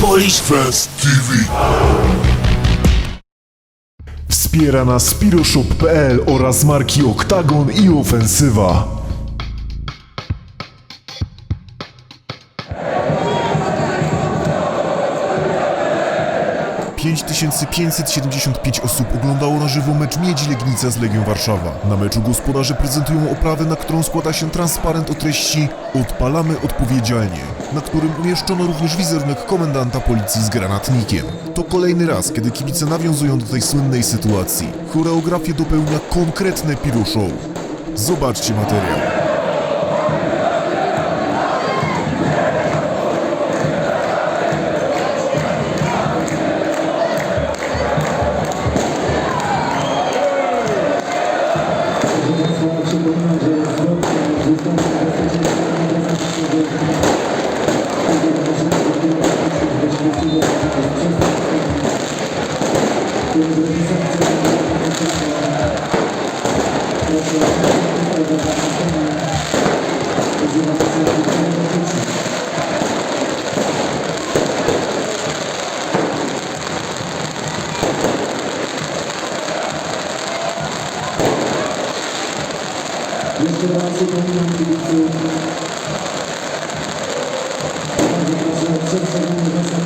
Polish TV. Wspiera nas Spiroshop.pl oraz marki Oktagon i Ofensywa. 5575 osób oglądało na żywo mecz Miedzi Legnica z Legią Warszawa. Na meczu gospodarze prezentują oprawę, na którą składa się transparent o treści Odpalamy odpowiedzialnie, na którym umieszczono również wizerunek komendanta policji z granatnikiem. To kolejny raz, kiedy kibice nawiązują do tej słynnej sytuacji. Choreografię dopełnia konkretne Show. Zobaczcie materiał. Kita berada di sana.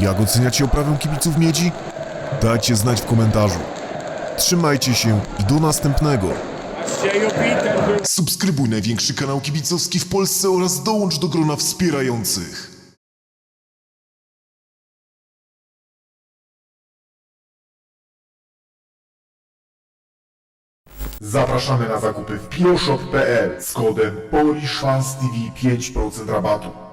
Jak oceniacie oprawę kibiców Miedzi? Dajcie znać w komentarzu. Trzymajcie się i do następnego. Subskrybuj największy kanał kibicowski w Polsce oraz dołącz do grona wspierających. Zapraszamy na zakupy w piroshop.pl z kodem PolishFansTV 5% rabatu.